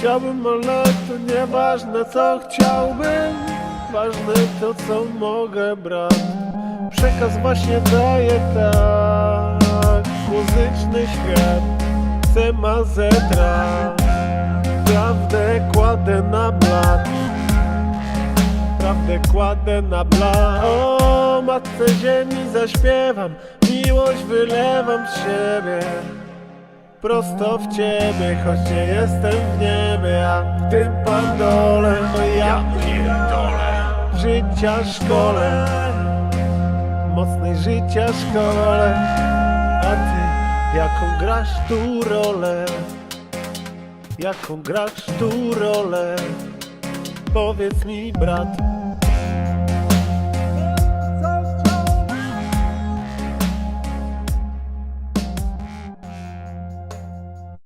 Chciałbym, ale to nieważne co chciałbym. Ważne to co mogę brać Przekaz właśnie daje tak. Muzyczny świat Chcę mazetra Prawdę kładę na blat. Prawdę kładę na blat. O matce ziemi zaśpiewam. Miłość wylewam z siebie Prosto w ciebie, choć nie jestem w niebie A w tym pandole to ja pierdolę Życia szkole Mocnej życia szkole A ty jaką grasz tu rolę? Jaką grasz tu rolę? Powiedz mi brat